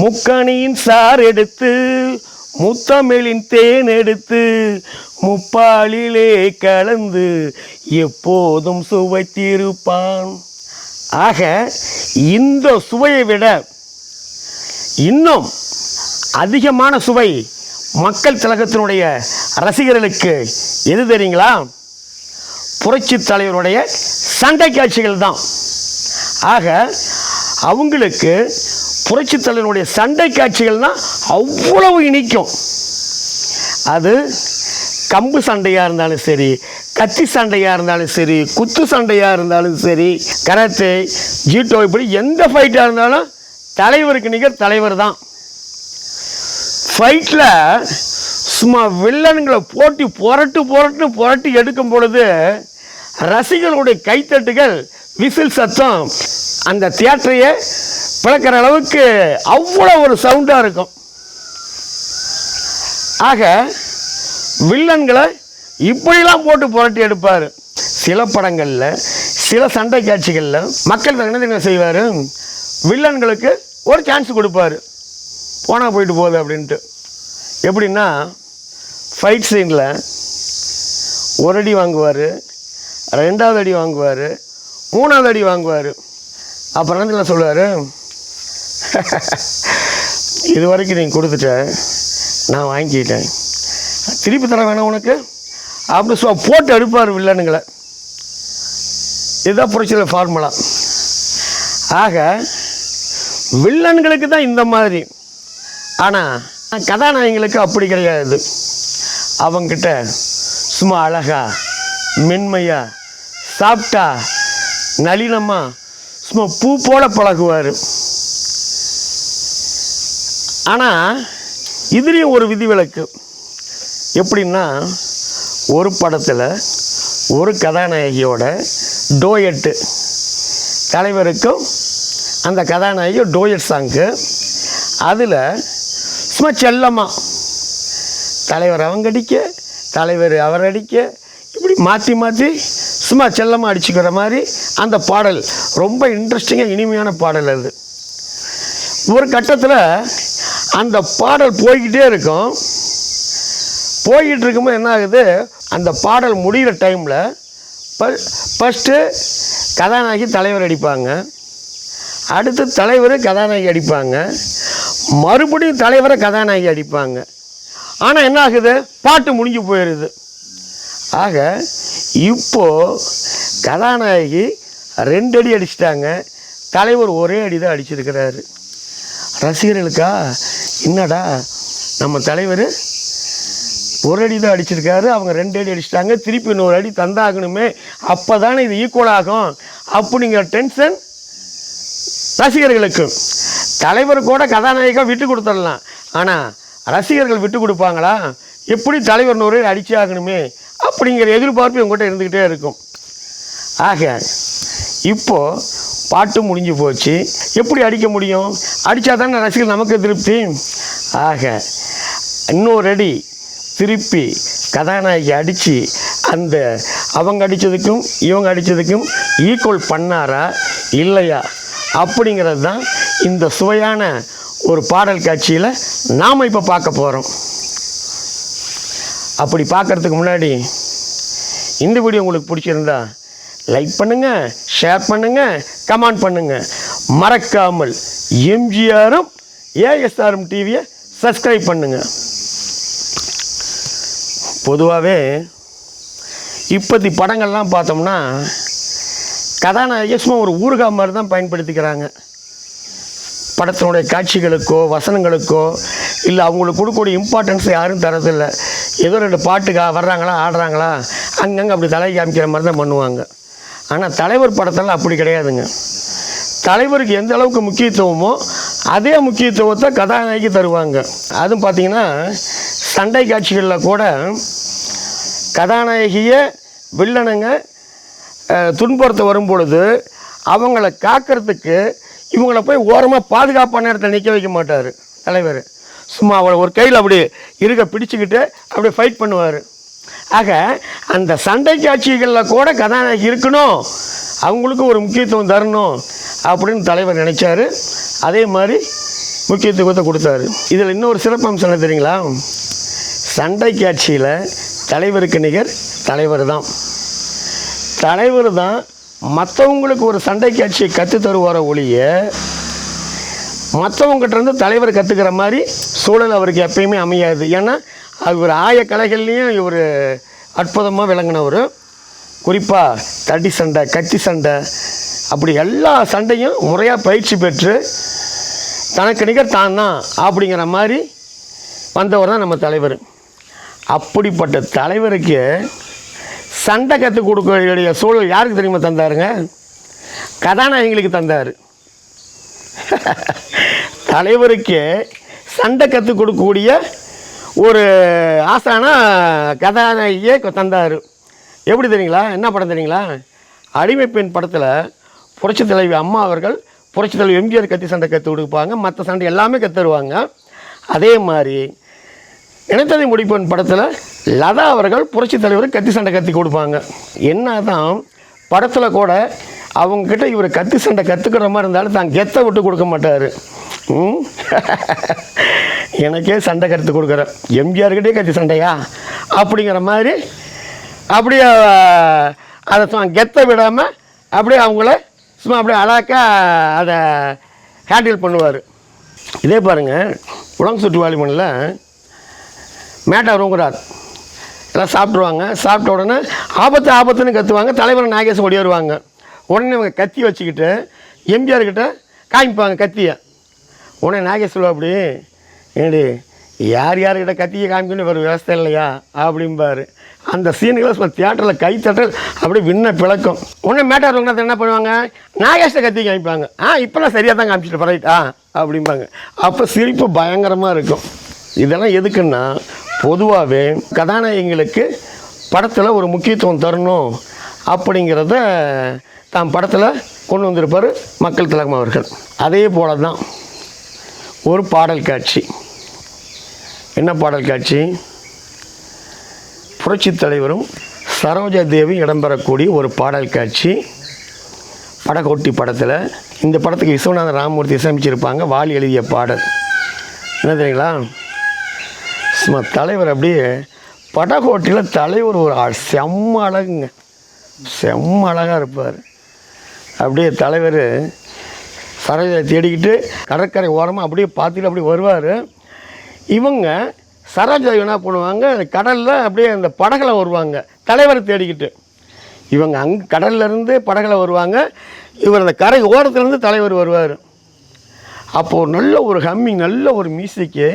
முக்கணியின் sir எடுத்து முத்தமிழின் தேன் எடுத்து முப்பாலிலே கலந்து எப்போதும் சுவைத்திருப்பான். ஆக இந்த சுவையை விட இன்னும் அதிகமான சுவை மக்கள் திலகத்தினுடைய ரசிகர்களுக்கு எது தெரியுங்களா? புரட்சி தலைவருடைய சண்டை காட்சிகள் தான். ஆக அவங்களுக்கு புரட்சி தலைவனுடைய சண்டை காட்சிகள்னா அவ்வளவு இனிக்கும். அது கம்பு சண்டையாக இருந்தாலும் சரி கத்தி சண்டையாக இருந்தாலும் சரி குத்து சண்டையாக இருந்தாலும் சரி கராத்தே ஜீட்டோ இப்படி எந்த ஃபைட்டாக இருந்தாலும் தலைவருக்கு நிகர் தலைவர் தான். ஃபைட்டில் சும்மா வில்லனுங்களை போட்டி புரட்டு புரட்டு புரட்டி எடுக்கும் பொழுது ரசிகர்களுடைய கைத்தட்டுகள் விசில் சத்தம் அந்த தியேட்டரையே பிளக்கிற அளவுக்கு அவ்வளோ ஒரு சவுண்டாக இருக்கும். ஆக வில்லன்களை இப்படிலாம் போட்டு புரட்டி எடுப்பார். சில படங்களில் சில சண்டை காட்சிகளில் மக்கள் என்ன செய்வார். வில்லன்களுக்கு ஒரு சான்ஸ் கொடுப்பாரு. போனால் போயிட்டு போகுது அப்படின்ட்டு. எப்படின்னா ஃபைட் சீனில் ஒரு அடி வாங்குவார் ரெண்டாவது அடி வாங்குவார் மூணாவது அடி வாங்குவார். அப்புறம் என்ன சொல்லுவார்? இது வரைக்கும் நீங்கள் கொடுத்துட்ட நான் வாங்கிக்கிட்டேன் திருப்பி தர வேணாம் உனக்கு? அப்படி சொ போட்டு எடுப்பார் வில்லனுங்களை இதுதான் புரட்சியில் ஃபார்முலா ஆக வில்லன்களுக்கு தான் இந்த மாதிரி. ஆனால் கதாநாயகங்களுக்கு அப்படி கிடையாது. அவங்கிட்ட சும்மா அழகா மென்மையாக சாப்பிட்டா நளினமா சும்மா பூ போல பழகுவார். ஆனால் இதுலேயும் ஒரு விதிவிலக்கு. எப்படின்னா ஒரு படத்தில் ஒரு கதாநாயகியோட டோயட்டு. தலைவருக்கும் அந்த கதாநாயகி டோயட் சாங்கு. அதில் சும்மா செல்லமாக தலைவர் அவங்க அடிக்க தலைவர் அவர் அடிக்க இப்படி மாற்றி மாற்றி சும்மா செல்லமாக அடிச்சுக்கிற மாதிரி அந்த பாடல். ரொம்ப இன்ட்ரெஸ்டிங்காக இனிமையான பாடல் அது. ஒரு கட்டத்தில் அந்த பாடல் போய்கிட்டே இருக்கும். போய்கிட்டு இருக்கும்போது என்ன ஆகுது? அந்த பாடல் முடிகிற டைமில் ஃபஸ்ட்டு கதாநாயகி தலைவர் அடிப்பாங்க. அடுத்து தலைவர் கதாநாயகி அடிப்பாங்க. மறுபடியும் தலைவரை கதாநாயகி அடிப்பாங்க. ஆனால் என்ன ஆகுது? பாட்டு முடிஞ்சு போயிடுது ஆக இப்போது கதாநாயகி ரெண்டு அடி அடிச்சிட்டாங்க. தலைவர் ஒரே அடி தான் அடிச்சிருக்கிறாரு. ரசிகர்களுக்கா? என்னடா நம்ம தலைவர் ஒரு அடி தான் அடிச்சிருக்காரு அவங்க ரெண்டு அடி அடிச்சிட்டாங்க திருப்பி இன்னொரு அடி தந்தாகணுமே அப்போ தானே இது ஈக்குவல் ஆகும். அப்படிங்கிற டென்ஷன் ரசிகர்களுக்கு. தலைவர் கூட கதாநாயகா விட்டு கொடுத்துடலாம். ஆனால் ரசிகர்கள் விட்டு கொடுப்பாங்களா? எப்படி தலைவர் நூறு அடிச்சு ஆகணுமே? அப்படிங்கிற எதிர்பார்ப்பு உங்கள்கிட்ட இருந்துக்கிட்டே இருக்கும். ஆக இப்போது பாட்டு முடிஞ்சு போச்சு. எப்படி அடிக்க முடியும்? அடித்தா தானே ரசிகர் நமக்கு திருப்தி. ஆக இன்னொரு அடி திருப்பி கதாநாயகி அடித்து அந்த அவங்க அடித்ததுக்கும் இவங்க அடித்ததுக்கும் ஈக்குவல் பண்ணாரா? இல்லையா? அப்படிங்கிறது தான் இந்த சுவையான ஒரு பாடல் காட்சியில் நாம் இப்போ பார்க்க போகிறோம் அப்படி பார்க்கறதுக்கு முன்னாடி இந்த வீடியோ உங்களுக்கு பிடிச்சிருந்தா லைக் பண்ணுங்கள் ஷேர் பண்ணுங்கள் கமெண்ட் பண்ணுங்க. மறக்காமல் எம்ஜிஆரும் ஏஎஸ்ஆரும் டிவியை சப்ஸ்கிரைப் பண்ணுங்க. பொதுவாகவே இப்போத்தி படங்கள்லாம் பார்த்தோம்னா கதாநாயகி சும்மா ஒரு ஊறுகா மாதிரி தான் பயன்படுத்திக்கிறாங்க. படத்தினுடைய காட்சிகளுக்கோ வசனங்களுக்கோ இல்லை அவங்களுக்கு கொடுக்கக்கூடிய இம்பார்ட்டன்ஸ் யாரும் தரதில்லை. ஏதோ ரெண்டு பாட்டுக்கா வர்றாங்களா ஆடுறாங்களா அங்கங்கே அப்படி தலை காமிக்கிற மாதிரி தான் பண்ணுவாங்க. ஆனால் தலைவர் படத்தெல்லாம் அப்படி கிடையாதுங்க. தலைவருக்கு எந்த அளவுக்கு முக்கியத்துவமோ அதே முக்கியத்துவத்தை கதாநாயகி தருவாங்க. அதுவும் பார்த்தீங்கன்னா சண்டை காட்சிகளில் கூட கதாநாயகியை வில்லனுங்க துன்புறுத்த வரும் பொழுது அவங்கள காக்கிறதுக்கு இவங்கள போய் ஓரமாக பாதுகாப்பான இடத்துல நிற்க வைக்க மாட்டார் தலைவர். சும்மா அவளை ஒரு கையில் அப்படி இருக்க பிடிச்சிக்கிட்டு அப்படியே ஃபைட் பண்ணுவார். ஆக அந்த சண்டை காட்சிகளில் கூட கதாநாயகி இருக்கணும். அவங்களுக்கு ஒரு முக்கியத்துவம் தரணும் அப்படின்னு தலைவர் நினைச்சாரு. அதே மாதிரி முக்கியத்துவத்தை கொடுத்தாரு. இதில் இன்னொரு சிறப்பம்சம் என்ன தெரியுங்களா? சண்டை காட்சியில் தலைவருக்கு நிகர் தலைவர் தான். தலைவர் தான் மற்றவங்களுக்கு ஒரு சண்டை காட்சியை கற்று தருவார ஒழிய மற்றவங்ககிட்ட இருந்து தலைவர் கற்றுக்கிற மாதிரி சூழல் அவருக்கு எப்பயுமே அமையாது. ஏன்னா அவர் ஆய கலைகள்லேயும் இவர் அற்புதமாக விளங்கினவர் குறிப்பாக தடி சண்டை கட்டி சண்டை. அப்படி எல்லா சண்டையும் முறையாக பயிற்சி பெற்று தனக்கு நிகர் தான் தான் அப்படிங்கிற மாதிரி வந்தவர் தான் நம்ம தலைவர். அப்படிப்பட்ட தலைவருக்கு சண்டை கற்றுக் கொடுக்க வேண்டிய சூழல் யாருக்கு தெரியுமா தந்தாருங்க? கதாநாயகங்களுக்கு தந்தார். தலைவருக்கு சண்டை கற்றுக் கொடுக்கக்கூடிய ஒரு ஆசானா கதாநாயகியே தந்தார். எப்படி தெரியுங்களா? என்ன படம் தெரியுங்களா? அடிமை பெண் படத்தில் புரட்சி தலைவி அம்மா அவர்கள் புரட்சி தலைவி எம்ஜிஆர் கத்தி சண்டை கற்றுக் கொடுப்பாங்க. மற்ற சண்டை எல்லாமே கற்றுருவாங்க அதே மாதிரி இனத்ததை முடிப்பன் படத்தில் லதா அவர்கள் புரட்சி தலைவர் கத்தி சண்டை கத்தி கொடுப்பாங்க. என்ன தான் படத்தில் கூட அவங்கக்கிட்ட இவர் கத்தி சண்டை கற்றுக்கிற மாதிரி இருந்தாலும் தான் கெத்தை விட்டு கொடுக்க மாட்டார். ம்? எனக்கே சண்டை கருத்து கொடுக்குறேன் எம்ஜிஆர்கிட்டே கத்தி சண்டையா? அப்படிங்கிற மாதிரி அப்படியே அதை கெத்த விடாமல் அப்படியே அவங்கள சும்மா அப்படியே அழகாக அதை ஹேண்டில் பண்ணுவார். இதே பாருங்கள் உலக சுற்று வாலிமனில் மேட்டா ரூங்குறார். எல்லாம் சாப்பிட்ருவாங்க சாப்பிட்ட உடனே ஆபத்து ஆபத்துன்னு கத்துவாங்க. தலைவர் நாகேசன் ஓடி வருவாங்க. உடனே இவங்க கத்தி வச்சுக்கிட்டு எம்ஜிஆர்கிட்ட காமிப்பாங்க கத்தியை. உடனே நாகேஷ் சொல்லுவா அப்படி ஏடி யார் யார்கிட்ட கத்தியை காமிக்கணும் ஒரு விவசாய இல்லையா? அப்படிம்பாரு. அந்த சீனுகளை சும்மா தியேட்டரில் கை தட்டல் அப்படியே விண்ண பிளக்கும். உடனே மேட்டார் ரங்கநாதன் என்ன பண்ணுவாங்க? நாகேஷ்ட கத்தி காமிப்பாங்க. ஆ இப்போலாம் சரியாக தான் காமிச்சிட்டு பரவாயில்ல ஆ அப்படிம்பாங்க. அப்போ சிரிப்பு பயங்கரமாக இருக்கும். இதெல்லாம் எதுக்குன்னா பொதுவாகவே கதாநாயகங்களுக்கு படத்தில் ஒரு முக்கியத்துவம் தரணும் அப்படிங்கிறத தாம் படத்தில் கொண்டு வந்திருப்பார் மக்கள் திலகம் அவர்கள். அதே போல தான் ஒரு பாடல் காட்சி. என்ன பாடல் காட்சி? புரட்சித் தலைவரும் சரோஜா தேவி இடம்பெறக்கூடிய ஒரு பாடல் காட்சி. படகோட்டி படத்தில் இந்த படத்துக்கு விஸ்வநாதன் ராமமூர்த்தி இசையமைச்சிருப்பாங்க வாலி எழுதிய பாடல். என்ன தெரியுங்களா? சும்மா தலைவர் அப்படியே படகோட்டியில் தலைவர் ஒரு செம்ம அழகுங்க. செம்ம அழகாக இருப்பார். அப்படியே தலைவர் சரோஜா தேடிக்கிட்டு கடற்கரை ஓரமாக அப்படியே பார்த்துட்டு அப்படியே வருவார். இவங்க சரோஜா என்ன பண்ணுவாங்க கடலில் அப்படியே அந்த படகுல வருவாங்க தலைவரை தேடிக்கிட்டு. இவங்க அங்கே கடல்லேருந்து படகுல வருவாங்க இவர் அந்த கரை ஓரத்துலேருந்து தலைவர் வருவார். அப்போது நல்ல ஒரு ஹம்மிங் நல்ல ஒரு மியூசிக்கு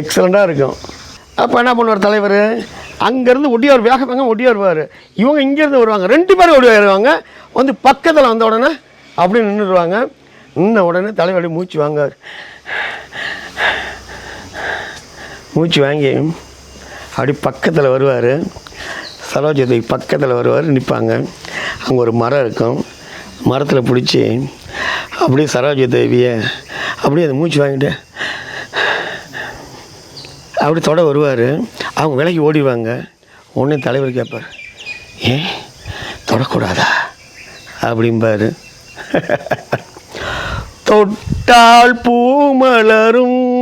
எக்ஸலண்ட்டாக இருக்கும். அப்போ என்ன பண்ணுவார் தலைவர்? அங்கேருந்து ஒடியார் வேக வேகம் ஒடி வருவார் இவங்க இங்கேருந்து வருவாங்க ரெண்டு பேரும் ஒடி வருவாங்க வந்து பக்கத்தில் வந்த உடனே அப்படியே நின்றுடுவாங்க நின்ன உடனே தலைவர் அப்படியே மூச்சு வாங்குவார். மூச்சு வாங்கி அப்படி பக்கத்தில் வருவார். சரோஜதை பக்கத்தில் வருவார் நிற்பாங்க அங்கே ஒரு மரம் இருக்கும். மரத்தில் பிடிச்சி அப்படியே சரோஜ தேவியை அப்படியே அந்த மூச்சு வாங்கிட்டு அப்படி தொட வருவார். அவங்க விலைக்கு ஓடிடுவாங்க. உடனே தலைவர் கேட்பார் ஏன் தொடக்கூடாதா? அப்படிம்பார். தொட்டால் பூ மலரும்.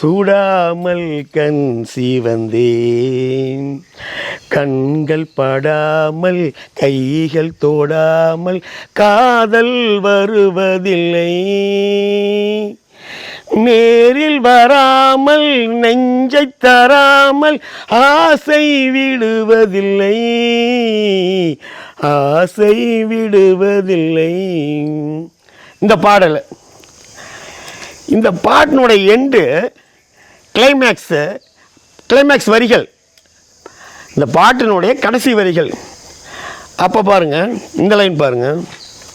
சூடாமல் கண் சீவந்தேன். கண்கள் படாமல் கைகள் தொடாமல் காதல் வருவதில்லை. நேரில் வராமல் நெஞ்சை தராமல் ஆசை விடுவதில்லை. ஆசை விடுவதில்லை. இந்த பாடலை இந்த பாட்டினுடைய எண்டு கிளைமேக்ஸு கிளைமேக்ஸ் வரிகள். இந்த பாட்டினுடைய கடைசி வரிகள். அப்போ பாருங்க இந்த லைன் பாருங்க.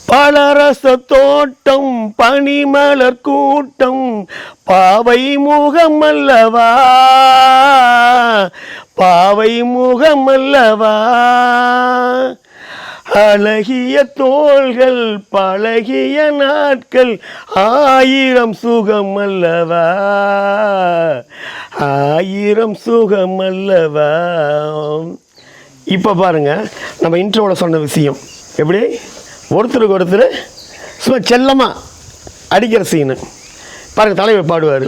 பலரச தோட்டம் பனிமலர் கூட்டம் பாவை முகம் அல்லவா? பாவை முகம் அல்லவா? அழகிய தோள்கள் பழகிய நாட்கள் ஆயிரம் சுகம் அல்லவா ஆயிரம் சுகம் அல்லவா இப்போ பாருங்க நம்ம இன்ட்ரோவில் சொன்ன விஷயம். எப்படி? ஒருத்தருக்கு ஒருத்தர் சும்மா செல்லமாக அடிக்கிற சீனு பாருங்கள் தலைவர் பாடுவார்.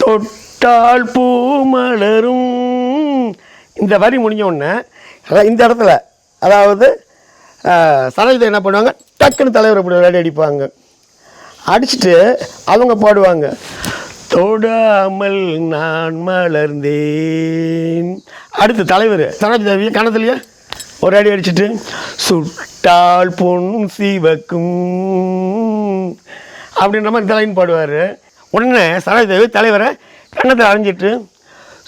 தொட்டால் பூ மலரும். இந்த வரி முடிஞ்ச உடனே இந்த இடத்துல அதாவது சரோஜிதா என்ன பண்ணுவாங்க? டக்குன்னு தலைவர் இப்படி விளையாடி அடிப்பாங்க. அடிச்சுட்டு அவங்க பாடுவாங்க. தொடாமல் நான் மலர்ந்தேன். அடுத்து தலைவர் சரோஜிதாவி கணத்துலையே ஒரு அடி அடிச்சிட்டு சுட்டால் பொன் சிவக்கும் அப்படின்ற மாதிரி தலைன்னு பாடுவார். உடனே சரோஜிதாவி தலைவரை கண்ணத்தில் அரைஞ்சிட்டு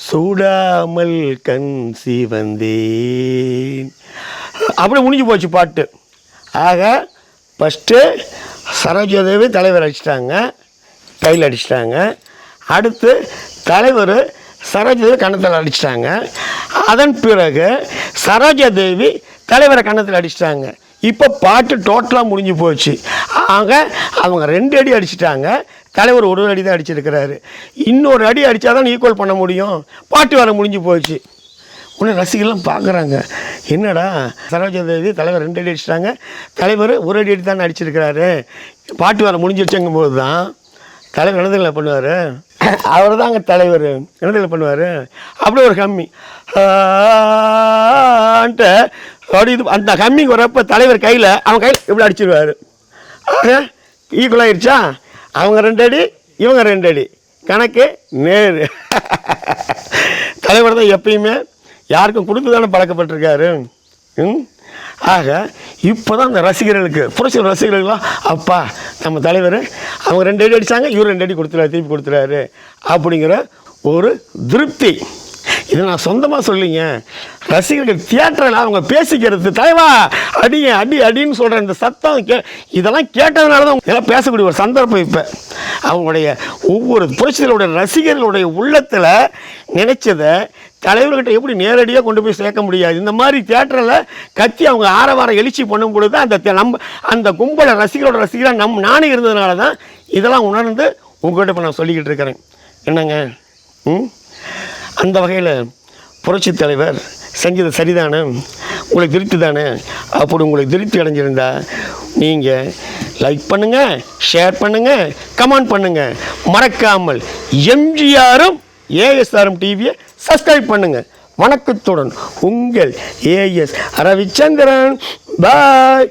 சூடாமல் கண் சிவந்தேன். அப்படி முடிஞ்சு போச்சு பாட்டு. ஆக ஃபஸ்ட்டு சரோஜாதேவி தலைவர் அடிச்சிட்டாங்க கையில் அடிச்சிட்டாங்க. அடுத்து தலைவர் சரோஜாதேவி கன்னத்தில் அடிச்சிட்டாங்க. அதன் பிறகு சரோஜாதேவி தலைவரை கன்னத்தில் அடிச்சிட்டாங்க. இப்போ பாட்டு டோட்டலாக முடிஞ்சு போச்சு. ஆக அவங்க ரெண்டு அடி அடிச்சிட்டாங்க. தலைவர் ஒரு அடி தான் அடிச்சிருக்கிறாரு. இன்னொரு அடி அடித்தா தான் ஈக்குவல் பண்ண முடியும். பாட்டு வேலை முடிஞ்சு போச்சு. உடனே ரசிகர்லாம் பார்க்குறாங்க என்னடா? சரோஜாதேவி தலைவர் ரெண்டு அடி அடிச்சிட்டாங்க. தலைவர் ஒரு அடி அடி தான் அடிச்சிருக்கிறாரு. பாட்டு வேலை முடிஞ்சிருச்சுங்கும் போது தான் தலைவர் என்னதில் பண்ணுவார். அவர் தாங்க தலைவர். என்னதில் பண்ணுவார். அப்படி ஒரு கம்மி. அப்படி இது அந்த கம்மிக்கு வரப்போ தலைவர் கையில் அவன் கையில் இப்படி அடிச்சிருவார். ஈக்குவல் ஆயிடுச்சா? அவங்க ரெண்டு அடி இவங்க ரெண்டு அடி. கணக்கு நேர். தலைவர் தான் எப்பயுமே யாருக்கும் கொடுத்து தானே பழக்கப்பட்டிருக்காரு. ம்? ஆக இப்போ தான் இந்த ரசிகர்களுக்கு புரட்சி ரசிகர்கள்லாம் அப்பா நம்ம தலைவர் அவங்க ரெண்டு அடி அடித்தாங்க இவர் ரெண்டு அடி கொடுத்துறாரு திருப்பி கொடுத்துறாரு அப்படிங்கிற ஒரு திருப்தி. இதை நான் சொந்தமாக சொல்லிங்க. ரசிகர்கள் தியேட்டரில் அவங்க பேசிக்கிறது தலைவா அடிங்க அடி அடின்னு சொல்கிற இந்த சத்தம் கே இதெல்லாம் கேட்டதுனால தான் இதெல்லாம் பேசக்கூடிய ஒரு சந்தர்ப்பம் இப்போ. அவங்களுடைய ஒவ்வொரு புரட்சிகளுடைய ரசிகர்களுடைய உள்ளத்தில் நினைச்சதை தலைவர்கிட்ட எப்படி நேரடியாக கொண்டு போய் சேர்க்க முடியாது? இந்த மாதிரி தியேட்டரில் கத்தி அவங்க ஆரவாரம் எழுச்சி பண்ணும் பொழுது அந்த நம்ம அந்த கும்பலை ரசிகரோட ரசிகராக நம் நானே இருந்ததுனால தான் இதெல்லாம் உணர்ந்து உங்கள்கிட்ட இப்போ நான் சொல்லிக்கிட்டு இருக்கிறேன். என்னங்க? ம்? அந்த வகையில் புரட்சி தலைவர் செஞ்சது சரிதானே? உங்களுக்கு திருப்தி தானே அப்படி உங்களுக்கு திருப்தி அடைஞ்சிருந்தா நீங்கள் லைக் பண்ணுங்கள் ஷேர் பண்ணுங்கள் கமெண்ட் பண்ணுங்கள் மறக்காமல் எம்ஜிஆரும் ஏஎஸ்ஆரும் டிவியை சப்ஸ்கிரைப் பண்ணுங்கள் வணக்கத்துடன் உங்கள் ஏஎஸ் ரவிச்சந்திரன் பாய்